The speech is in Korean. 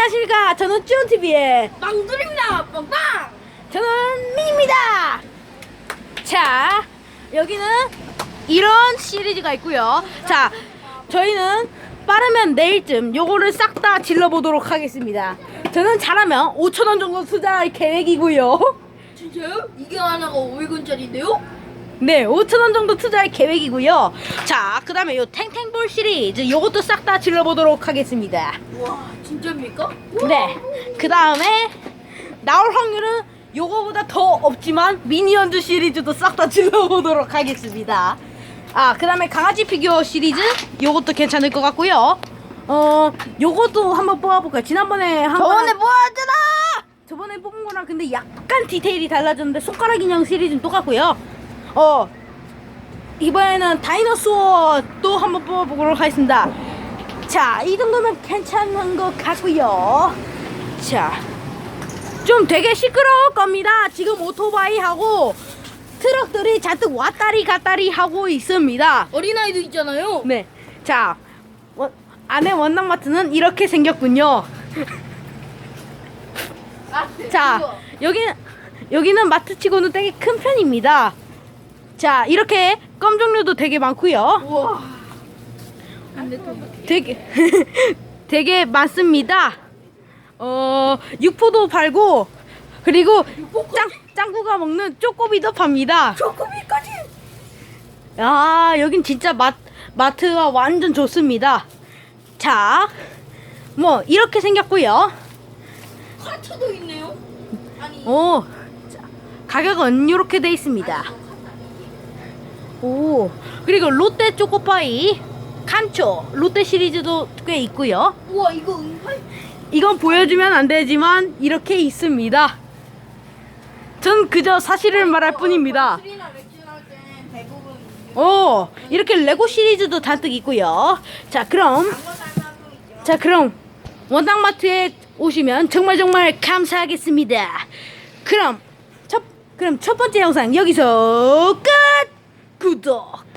안녕하십니까. 저는 쭈언TV의 망돌입니다. 빵빵. 저는 민입니다. 자, 여기는 이런 시리즈가 있고요. 자, 저희는 빠르면 내일쯤 요거를 싹 다 질러보도록 하겠습니다. 저는 잘하면 5천 원 정도 투자할 계획이고요. 진짜요? 이게 하나가 500원짜리인데요? 네, 5천원 정도 투자할 계획이고요. 자, 그 다음에 요 탱탱볼 시리즈 요것도 싹 다 질러보도록 하겠습니다. 와, 진짜입니까? 네. 그 다음에 나올 확률은 요거보다 더 없지만 미니언즈 시리즈도 싹 다 질러보도록 하겠습니다. 아, 그 다음에 강아지 피규어 시리즈 요것도 괜찮을 것 같고요. 어, 요것도 한번 뽑아볼까요? 지난번에 한 저번에 뭐하잖아. 저번에 뽑은 거랑 근데 약간 디테일이 달라졌는데 손가락 인형 시리즈는 똑같고요. 어, 이번에는 다이너소어 또 한번 뽑아보도록 하겠습니다. 자, 이 정도면 괜찮은 것 같고요. 자, 좀 되게 시끄러울 겁니다. 지금 오토바이하고 트럭들이 잔뜩 왔다리 갔다리 하고 있습니다. 어린아이도 있잖아요. 네, 자, 원- 안에 원당마트는 이렇게 생겼군요. 아, 자, 여기는 여기는 마트치고는 되게 큰 편입니다. 자, 이렇게 껌 종류도 되게 많고요. 우와. 되게 되게 많습니다. 어, 육포도 팔고 그리고 짱 짱구가 먹는 쪼꼬비도 팝니다. 초코비까지. 아, 여긴 진짜 마, 마트가 완전 좋습니다. 자, 뭐 이렇게 생겼고요. 카트도 있네요. 아니. 오, 자, 가격은 이렇게 돼 있습니다. 오, 그리고 롯데 초코파이, 칸초, 롯데 시리즈도 꽤 있고요. 우와, 이거. 이건 보여주면 안 되지만 이렇게 있습니다. 전 그저 사실을 말할 뿐입니다. 술이나 맥주 나올 때 대부분 오, 이렇게 레고 시리즈도 잔뜩 있고요. 자, 그럼 광고 있죠. 자, 그럼 원당마트에 오시면 정말 정말 감사하겠습니다. 그럼 첫 그럼 첫 번째 영상 여기서 끝. 구독.